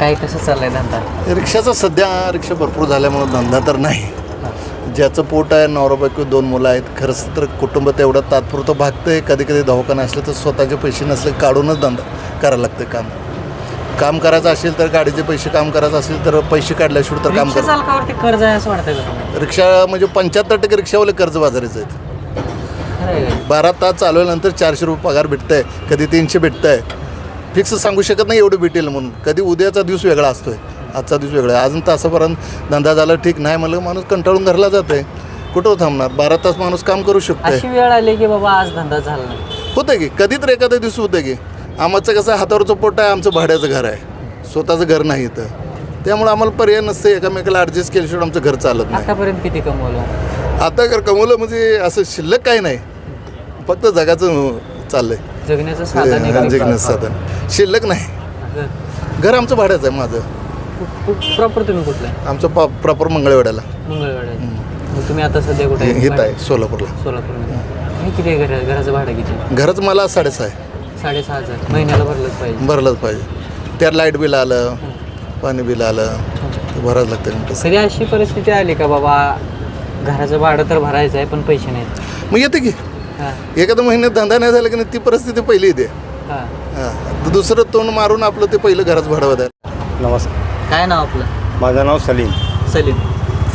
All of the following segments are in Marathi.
काय कसं चाललंय धंदा? रिक्षाचा सध्या रिक्षा भरपूर झाल्यामुळं धंदा तर नाही. ज्याचं पोट आहे नवरा बायको दोन मुलं आहेत खरंच तर कुटुंब तेवढं तात्पुरतं भागतंय कधी कधी दवाखाना असलं तर स्वतःचे पैसे नसले काढूनच धंदा करायला लागतं काम. काम करायचं असेल तर गाडीचे पैसे काम करायचं असेल तर पैसे काढल्याशिवाय तर काम रिक्षा कर. चालकावरती कर्ज आहे असं वाटतं का रिक्षा म्हणजे पंच्याहत्तर टक्के रिक्षावाले कर्जबाजारीच आहेत. खरं आहे का? बारा तास चालवल्यानंतर चारशे रुपये पगार भेटत आहे कधी तीनशे भेटत आहे फिक्स सांगू शकत नाही एवढं भेटेल म्हणून. कधी उद्याचा दिवस वेगळा असतोय. आजचा दिवस वेगळा आहे. अजून तासापर्यंत धंदा झाला ठीक नाही म्हणलं माणूस कंटाळून घरला जात आहे कुठं थांबणार? बारा तास माणूस काम करू शकतोय. अशी वेळ आली की बाबा आज धंदा झाला नाही. होतं की. कधी तर एखाद्या दिवस होतं की. आमचं कसं हातावरचं पोट आहे आमचं भाड्याचं घर आहे. स्वतःचं घर नाही इथं. त्यामुळे आम्हाला पर्याय नसते एकामेकाला ॲडजस्ट केल्याशिवाय आमचं घर चालत नाही. आतापर्यंत किती कमवलं? आता जर कमवलं म्हणजे असं शिल्लक काही नाही. फक्त जगाचं चाललंय. जगण्याचं साधन आहे? जगण्याचं साधन. शिल्लक नाही. घर- आमचं भाड्याचं आहे माझं. प्रॉपर तुम्ही कुठलं आहे? आमचं पा प्रॉपर मंगळवेड्याला. मंगळवाडा मग तुम्ही आता सध्या कुठे आहे? हित आहे सोलापूरला. सोलापूरमध्ये. हे किती आहे घर घराचं भाडं किती घरच मला साडेसहा आहे. साडेसहा हजार. महिन्याला भरलंच पाहिजे. भरलंच पाहिजे. त्यात लाइट बिल आलं पाणी बिल आलं ते भरावं लागतं कसं कधी अशी परिस्थिती आली का बाबा घराचं भाडं तर भरायचं आहे पण पैसे नाहीत? मग येते की. एखाद्या महिन्यात धंदा नाही झाला की नाही ती परिस्थिती पहिली येते. हां. दुसरं तोंड मारून आपलं ते पहिलं घराचं भाडं द्यायला नमस्कार. काय नाव आपलं? माझं नाव सलीम. सलीम.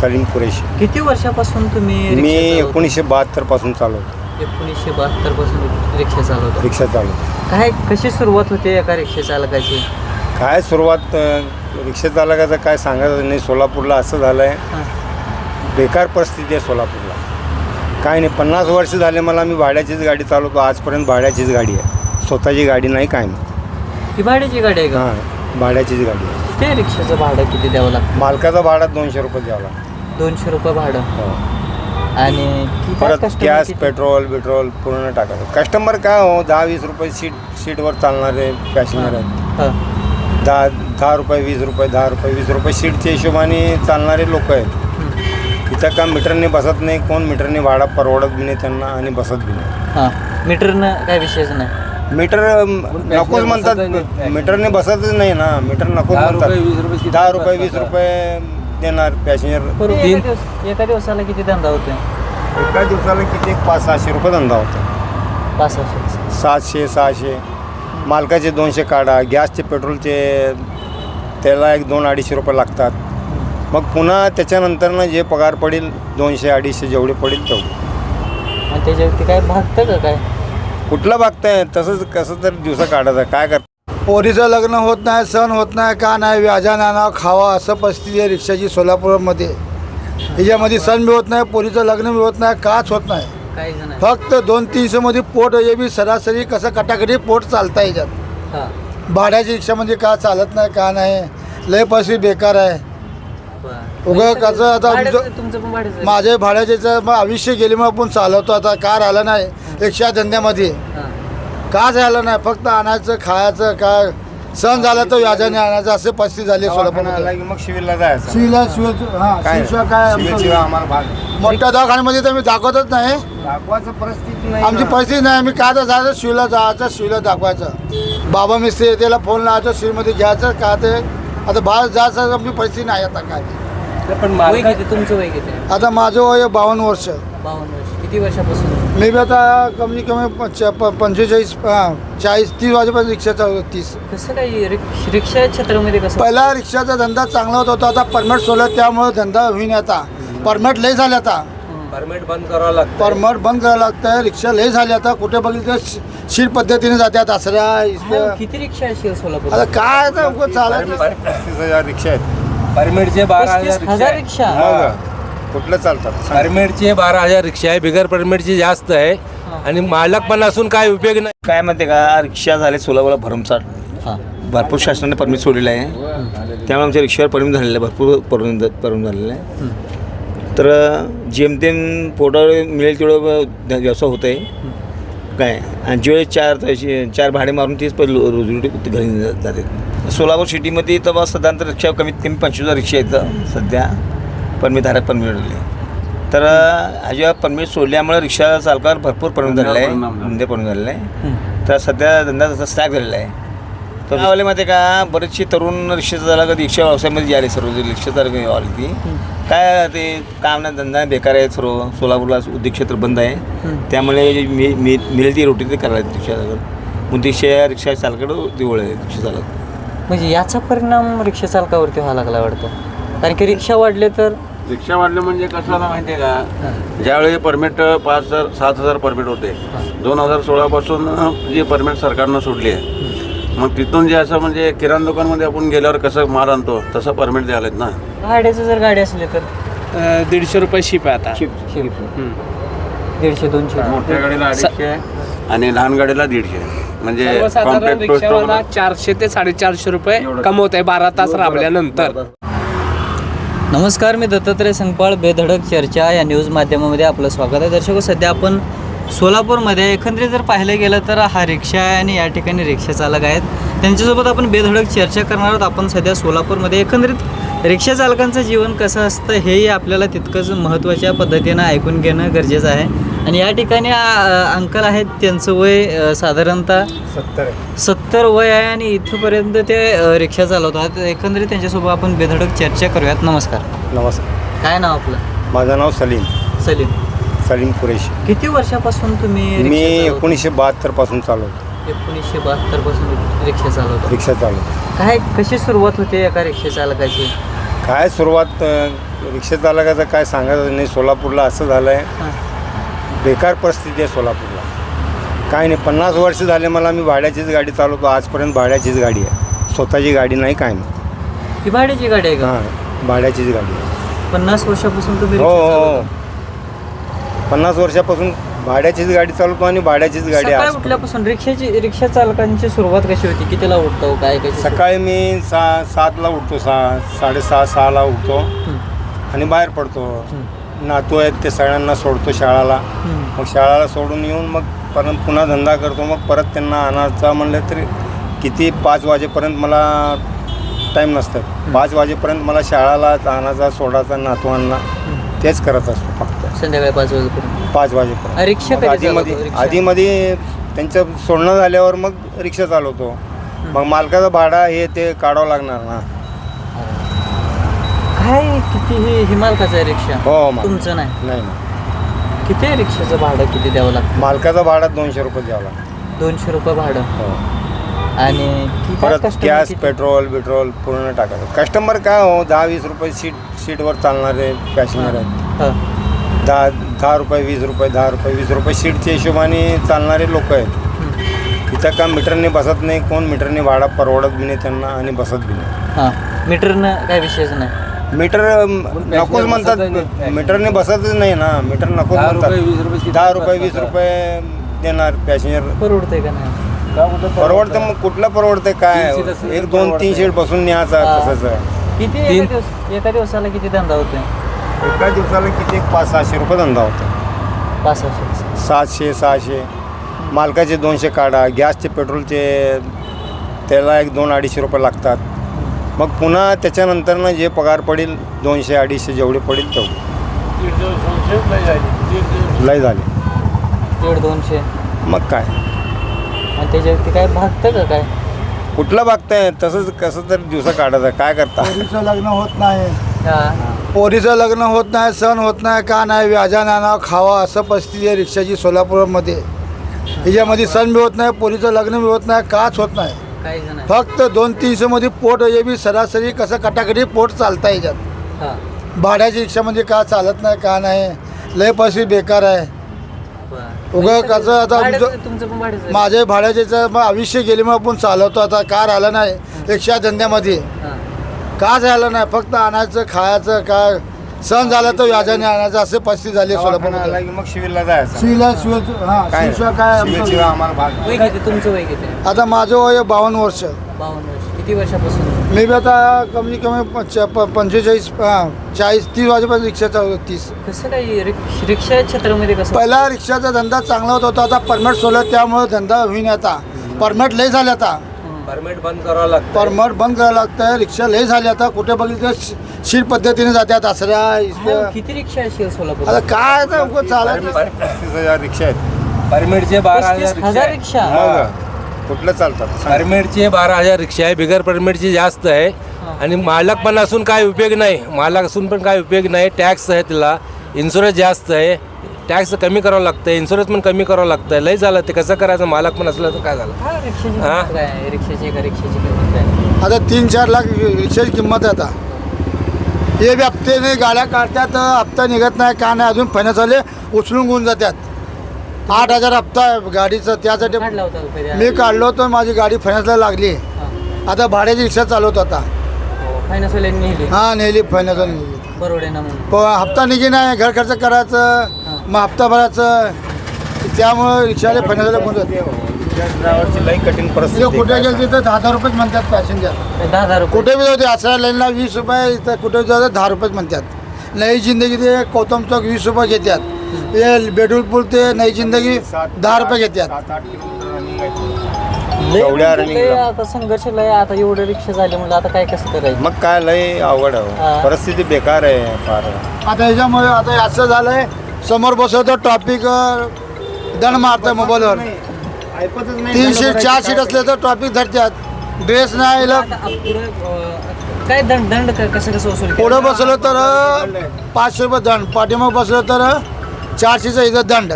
सलीम कुरेशी. किती वर्षापासून तुम्ही मी? एकोणीसशे बहात्तरपासून चालवतो एकोणीसशे बहात्तरपासून रिक्षा चालवतो? रिक्षा चालवतो काय कशी सुरुवात होते एका रिक्षा चालकाची? काय सुरुवात अ, रिक्षा चालकाचं काय सांगायचं नाही सोलापूरला असं झालं आहे हां. बेकार परिस्थिती आहे सोलापूरला. काय नाही पन्नास वर्ष झाले मला मी भाड्याचीच गाडी चालवतो आजपर्यंत भाड्याचीच गाडी आहे. स्वतःची गाडी नाही काय नाही. ही भाड्याची गाडी आहे का? हां भाड्याचीच गाडी आहे. ते रिक्षाचं भाडं किती द्यावं लागतं? मालकाचा भाडा दोनशे रुपये द्यावा लागतो. दोनशे रुपये भाडं. हो. आणि किती परत customer गॅस किती? पेट्रोल बिट्रोल पूर्ण टाकायचं. कस्टमर काय हो दहा वीस रुपये सीट सीटवर चालणारे पॅसेंजर आहेत. हां. दहा दहा रुपये वीस रुपये दहा रुपये वीस रुपये सीटच्या हिशोबाने चालणारे लोक आहेत. इथं का मीटरने बसत नाही कोण मीटरने भाडा परवडत बी नाही त्यांना आणि बसत बी नाही. हां मीटरनं काय विषयच नाही. मीटर अम, नकोच म्हणतात मीटरने बसतच नाही ना मीटर नकोच म्हणतात. दहा रुपये वीस रुपये देणार पॅसेंजर. एका दिवस एका दिवसाला किती धंदा होतोय? एका दिवसाला किती? पाच सहाशे रुपये धंदा होता. पाच सहाशे. सातशे सहाशे. मालकाचे दोनशे काढा गॅसचे पेट्रोलचे त्याला एक दोन अडीचशे रुपये लागतात. मग पुन्हा त्याच्यानंतरनं जे पगार पडेल दोनशे अडीचशे जेवढे पडेल तेवढे. त्याच्यावरती काय भागतं का काय? कुठलं बघताय तसंच कसं तर दिवसा काढायचं. काय कर पोरीचं लग्न होत नाही सण होत नाही का नाही व्याजानं आणावं खावा असं परिस्थिती आहे रिक्षाची सोलापूरमध्ये. ह्याच्यामध्ये सण बी होत नाही पोरीचं लग्न बी होत नाही काच होत नाही. काही जण फक्त दोन तीनशेमध्ये पोट हे बी सरासरी कसं कटाकटी पोट चालतं याच्यात. हां. भाड्याच्या रिक्षामध्ये का चालत नाही का नाही? लय पैसे बेकार आहे. उगा कसं आता आमचं- तुमचं पण? माझे भाड्याचे मग आयुष्य गेले मग आपण चालवतो. आता का राहिलं नाही रिक्षा धंद्यामध्ये. हां. का झालं नाही फक्त आणायचं खायचं काय सण झाला तर व्याजाने आणायचं असे परिस्थिती झाली दवाखाना आला सोलापूरमध्ये की मग शिवीला जायचं. शिवला शिव हा काय? शिवशिवाय काय शिवीशिवाय आमचं- आम्हाला भाग मोठ्या दवाखान्यामध्ये तर मी दाखवतच नाही. दाखवायचं परिस्थिती नाही आमची ना. परिस्थिती नाही मी काय तर जायचं शिवला जायचं शिवला दाखवायचं. बाबा मिस्त्री त्याला फोन लावायचं शिवमध्ये घ्यायचं का ते आता बाहेर जायचं आमची परिस्थिती नाही आता काय. वय किती? तुमचं वय किती आहे? आता माझं वय बावन्न वर्ष. बावन्न वर्ष. किती वर्षापासून? मी बी आता कमी कमी प- पंचेचाळीस हा, चाळीस तीस वाजेपर्यंत रिक्षा चालवतो तीस. कसं काय रिक- रिक्षा क्षेत्रामध्ये कसं पहिला रिक्षाचा धंदा चांगला होत होता आता परमिट सोडलं त्यामुळे धंदा होईन आता. परमिट लय झाले आता. परमिट बंद करावं लागतं परमिट बंद करायला लागतं रिक्षा लय झाली आता. कुठे बघितलं तर शि- शीट पद्धतीने जात्या दसऱ्या हा, इथं. किती रिक्षा आता काय आता उगाच चालत पस्तीस हजार रिक्षा आहेत. परमिटचे बारा हजार पस्तीस हजार रिक्षा? रिक्षा मग कुठलं चालतात? सांग. परमिटचे बारा हजार रिक्षा आहे. बिगर परमिटची जास्त आहे. आणि मालक पण असून काय उपयोग नाही. काय म्हणते का रिक्षा झाले सोलापूरला भरमसाठ. भरपूर शासनाने परमिट सोडलेलं आहे. त्यामुळे आमच्या रिक्षावर परमिट झालेलं आहे. भरपूर परमिट परमिट झालेलं आहे. तर जेमतेम पोटावर मिळेल तेवढं व्यवसाय होत आहे काय? आणि ज्यावेळेस चार तशी चार भाडे मारून तीच पहिलं रोजी घरी जा- जाते. सोलापूर सिटीमध्ये तर बस साधारणतः रिक्षा कमीत कमी पंचवीस हजार रिक्षा आहेत सध्या परमिट धारक परमिट मिळाले तर ह्याच्या परमिट सोडल्यामुळे रिक्षा चालकावर भरपूर परिणाम झालेला आहे. म्हणजे परिणाम झालेला आहे. तर सध्या धंदा तसा स्टॅक झालेला आहे. गावाले माहिती आहे का? बरेचसे तरुण रिक्षा चालक रिक्षा व्यवसायामध्ये आले सर्व रिक्षा चालक आले ती. काय ते काम नाही धंदा बेकार आहे सर्व. सोलापूरला उद्योग क्षेत्र बंद आहे. त्यामुळे मी मी मिळेल ती रोटी ते करायला रिक्षा चालक मग शे रिक्षा चालकडं दिवळ आहे रिक्षा चालक म्हणजे याचा परिणाम रिक्षा चालकावरती व्हायला लागला वाटतं? कारण की रिक्षा वाढले तर रिक्षा वाढलं म्हणजे कसं झालं माहिती आहे का ज्यावेळी परमिट पाच हजार सात हजार परमिट होते. दोन हजार सोळापासून जी परमिट सरकारनं सोडली आहे. मग तिथून जे असं म्हणजे किराणा दुकानमध्ये आपण गेल्यावर कसं माल आणतो तसं परमिट द्यायला ना? भाड्याचं जर गाडी असली तर? अ, दीडशे रुपये शिप आहे आता. दीडशे दोनशे. मोठ्या गाडीला अडीचशे आणि लहान गाडीला दीडशे. म्हणजे सर्वसाधारण कॉम्पॅक्ट रिक्षावाला चारशे ते साडेचारशे रुपये कमवत आहे बारा तास राबल्यानंतर. नमस्कार मी दत्तात्रय संगपाळ बेधडक चर्चा या न्यूज माध्यमामध्ये आपलं स्वागत आहे. दर्शक सध्या आपण सोलापूरमध्ये एकंदरीत जर पाहिलं गेलं तर हा रिक्षा आहे आणि या ठिकाणी रिक्षा चालक आहेत. त्यांच्यासोबत आपण बेधडक चर्चा करणार आहोत. आपण सध्या सोलापूरमध्ये एकंदरीत रिक्षा चालकांचं जीवन कसं असतं हेही आपल्याला तितकंच महत्त्वाच्या पद्धतीनं ऐकून घेणं गरजेचं आहे. आणि या ठिकाणी अंकल आहेत. त्यांचं वय साधारणतः सत्तर सत्तर वय आहे आणि इथंपर्यंत ते रिक्षा चालवतात. एकंदरीत त्यांच्यासोबत आपण बेधडक चर्चा करूयात. नमस्कार. नमस्कार. काय नाव आपलं? माझं नाव सलीम. सलीम. सलीम कुरेशी. किती वर्षापासून तुम्ही मी? एकोणीसशे बहात्तरपासून चालवतो. एकोणीसशे बहात्तरपासून रिक्षा चालवतो? रिक्षा चालवतो. काय कशी सुरुवात होते एका रिक्षा चालकाची? काय सुरुवात अ, रिक्षा चालकाचं काय सांगायचं नाही सोलापूरला असं झालं आहे. बेकार परिस्थिती आहे सोलापूरला. काय नाही पन्नास वर्ष झाले मला मी भाड्याचीच गाडी चालवतो आजपर्यंत भाड्याचीच गाडी आहे. स्वतःची गाडी नाही काय नाही. ही भाड्याची गाडी आहे का? हां भाड्याचीच गाडी आहे. पन्नास वर्षापासून तुम्ही हो रिक्षा हो हो. पन्नास वर्षापासून भाड्याचीच गाडी चालवतो आणि भाड्याचीच गाडी सकाळी उठल्यापासून रिक्षाची रिक्षा चालकांची सुरुवात कशी होती? कितीला उठतो? काय कशी सकाळी मी सहा सातला उठतो सहा साडेसहा सहाला उठतो. आणि बाहेर पडतो. नातू आहेत ते सगळ्यांना सोडतो शाळाला. मग शाळाला सोडून येऊन मग परत पुन्हा धंदा करतो. मग परत त्यांना आणायचा म्हणलं तरी किती? पाच वाजेपर्यंत मला टाईम नसतं पाच वाजेपर्यंत मला शाळाला आणायचा सोडायचा नातवांना तेच करत असतो. संध्याकाळी पाच वाजेपर्यंत? पाच वाजेपर्यंत. रिक्षा मग कधी आधीमध्ये चालवतो, रिक्षा? आधीमध्ये त्यांचं सोडणं झाल्यावर मग रिक्षा चालवतो. मग मालकाचं भाडा हे ते काढावं लागणार ना. काय किती ही हिमालकाचं आहे रिक्षा? हो मा- तुमचं नाही? नाही ना किती आहे रिक्षाचं भाडं किती द्यावं लागतं? मालकाचं भाडा दोनशे रुपये द्यावं लागतं. दोनशे रुपये भाडं? हो. आणि किती परत customer गॅस किती? पेट्रोल बिट्रोल पूर्ण टाकायचं. कस्टमर काय हो दहा वीस रुपये सीट सीटवर चालणारे पॅसेंजर आहेत. हा. दहा दहा रुपये वीस रुपये दहा रुपये वीस रुपये सीटच्या हिशोबाने चालणारे लोक आहेत. इथं का मीटरने बसत नाही कोण मीटरने भाडा परवडत बी नाही त्यांना आणि बसत बी नाही. हा मीटरनं काय विषयच नाही. मीटर नकोच म्हणतात मीटरने बसतच नाही ना मीटर नकोच म्हणतात. दहा रुपये वीस रुपये देणार पॅसेंजर. परवडतंय का नाही? परवडतं मग कुठलं परवडतं काय? एक दोन तीन सीट बसून न्यायचा. तसंच. आहे किती एका दिवस एका दिवसाला किती धंदा होतोय? एका दिवसाला किती एक पाच सहाशे रुपये धंदा होता. पाच सहाशे. सातशे सहाशे. मालकाचे दोनशे काढा गॅसचे पेट्रोलचे त्याला एक दोन अडीचशे रुपये लागतात. मग पुन्हा त्याच्यानंतरनं जे पगार पडेल दोनशे अडीचशे जेवढे पडेल तेवढे. लय झाले. दीड दोनशे. मग काय? आणि त्याच्यावरती काय भागतं का काय? कुठलं बघताय तसंच कसं तर दिवसा काढायचं. काय करता? पोरीचं लग्न होत नाही. पोरीचं लग्न होत नाही सण होत नाही का नाही व्याजानं आणावं खावा असं परिस्थिती आहे रिक्षाची सोलापूरमध्ये ह्याच्यामध्ये सण बी होत नाही पोरीचं लग्न बी होत नाही काच होत नाही. फक्त दोन तीनशेमध्ये पोट हे बी सरासरी कसं कटाकटी पोट चालतं याच्यात हा. भाड्याची रिक्षामध्ये का चालत नाही का नाही लय परिस्थिती बेकार आहे. उगा कसं आता पण भाड्याचं? माझे आयुष्य गेले मग आपण चालवतो आता कार आलं नाही रिक्षा धंद्यामध्ये. का झालं नाही? फक्त आणायचं खायचं काय? सण झाला तर व्याजाने आणायचं असे परिस्थिती झाली की मग शिवीला जायचं. शिवला शिव हा काय? शिवशिवाय काय आमचं- शिवीशिवाय आम्हाला भाग वय किती? तुमचं वय किती? आहे? आता माझं वय बावन्न वर्ष. बावन्न वर्ष. किती वर्षापासून? मी बी आता कमी कमी पंच- प- पंचेचाळीस हा, चाळीस तीस वाजेपर्यंत रिक्षा चालवतो तीस. कसं काय रिक- रिक्षा क्षेत्रामध्ये कसं? पहिला रिक्षाचा धंदा चांगला होता होता आता परमिट सोडलं त्यामुळे धंदा होईन आता. परमिट लय झाले आता. परमिट बंद करावं लागतं. परमिट बंद करायला लागतं रिक्षा लय झाली आता. कुठे बघितलं? तर शी- शीट पद्धतीने मग इथं. किती रिक्षा असेल सोलापूर आता काय आता उगाच चालत पस्तीस हजार रिक्षा आहेत. परमिटचे बारा हजार हजार रिक्षा रिक्षा? मग कुठलं चालतात सांगा. परमिटचे बारा हजार रिक्षा आहे बिगर परमिटची जास्त आहे आणि मालक पण असून काय उपयोग नाही. मालक असून पण काय उपयोग नाही. टॅक्स आहे त्याला इन्शुरन्स जास्त आहे. टॅक्स कमी करावं लागतं इन्शुरन्स पण कमी करावं लागतं लय झालं ते कसं करायचं? मालक पण असलं तर काय झालं? हा, रिक्षाची हा? किंमत काय? आहे? रिक्षाची एका रिक्षाची किंमत काय? आहे? आता तीन चार लाख रिक्षाची किंमत आहे आता. हे बी हप्ते गाड्या काढतात हप्ता निघत नाही का नाही अजून फण्याचाले उचलून घेऊन जातात. आठ हजार हप्ता आहे गाडीचा त्यासाठी काढला होता? मी काढलो तर माझी गाडी फण्यासला लागली. हा. आता भाड्याची रिक्षा चालवतो आता. हो, फायनान्सवाल्यांनी नेली हा नेली फण्याचा नेली परवडे ना म्हणून. प हप्ता निघी नाही घर खर्च करायचं मग हप्ता भरायचं त्यामुळं रिक्षाला फण्याला कोण ड्रायव्हरची लई कठीण परिस्थिती कुठे. गेलं तिथं दहा दहा रुपयेच म्हणतात पॅसेंजर दहा हजार रुपये कुठे बी जाऊ दे असा लाईनला वीस रुपये इथं कुठे जाऊ दे दहा रुपयेच म्हणतात नई जिंदगी ते गौतम चौक वीस रुपये घेतात हे बेडूल पूल ते नई जिंदगी दहा रुपये घेतात. लय एवढ्या म्हणजे लय. आता संघर्ष लय आता एवढं रिक्षा झाली म्हणलं आता काय कसं करायचं मग काय लय अवघड आहे हा. परिस्थिती बेकार आहे फार आता ह्याच्यामुळे आता असं झालंय समोर बसवतो ट्रॉफिक दंड मारतं मोबाईलवर ऐकतच नाही तीन सीट चार सीट असले तर ट्रॉफिक धरतात ड्रेस नाही ला- आता आप- पुढं, काय दंड दंड क- कसं कसं वसूल केलं? पुढं बसलं तर पाचशे रुपये दंड. पाठीमाग बसलं तर चारशेचा इथं दंड.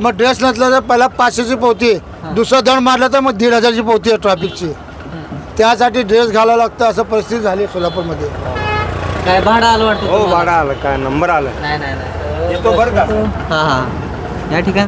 मग ड्रेस नसला तर पहिला पाचशेची पोवती दुसरा दंड मारला तर मग दीड हजारची पोवती आहे ट्रॅफिकची त्यासाठी ड्रेस घालावं लागतं असं परिस्थिती झाली सोलापूरमध्ये. काय भाडं आलं वाटतं हो तुम्हाला? भाडं आलं. काय नंबर आलं. नाही नाही नाही. येतो बरं का? हां हां. या ठिकाणी.